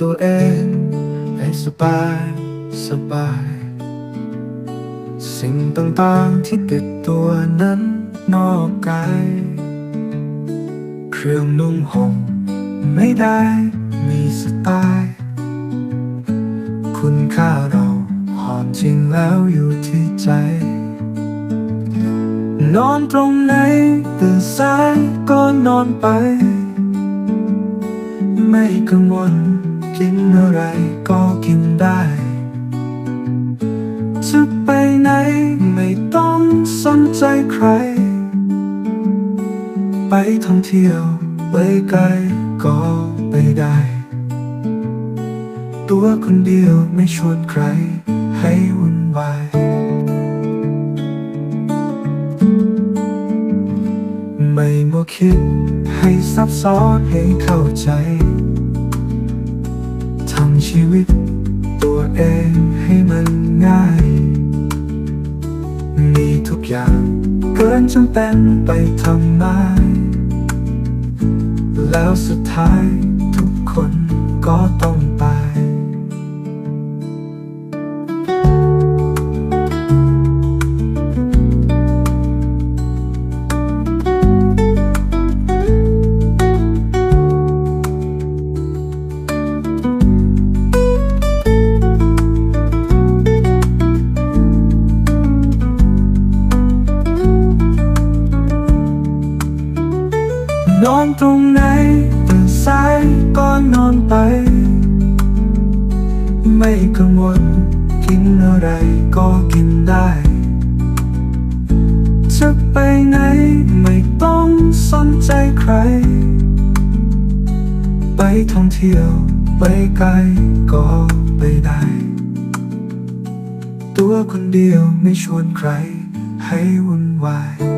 ตัวเองให้สบายสบาย สิ่งต่างๆที่ติดตัวนั้นนอกกายเครื่องนุ่งห่มไม่ได้มีสไตล์คุณค่าเราหอมจริงแล้วอยู่ที่ใจ นอนตรงไหนตื่นสายก็นอนไป ไม่กังวล กินอะไรก็กินได้จะไปไหนไม่ต้องสนใจใคร ไปท่องเที่ยวไปไกลก็ไปได้ ตัวคนเดียวไม่ชวนใครให้วุ่นวายไม่มัวคิดให้ซับซ้อนให้เข้าใจ ทำชีวิต ตัวเองให้มันง่าย มีทุกอย่างเกินจำเป็นไปทำไม แล้วสุดท้ายทุกคนก็ต้องไป นอนตรงไหนตื่นสายก็นอนไป ไม่กังวลกินอะไรก็กินได้จะไปไหนไม่ต้องสนใจใคร ไปท่องเที่ยวไปไกลก็ไปได้ ตัวคนเดียวไม่ชวนใครให้วุ่นวาย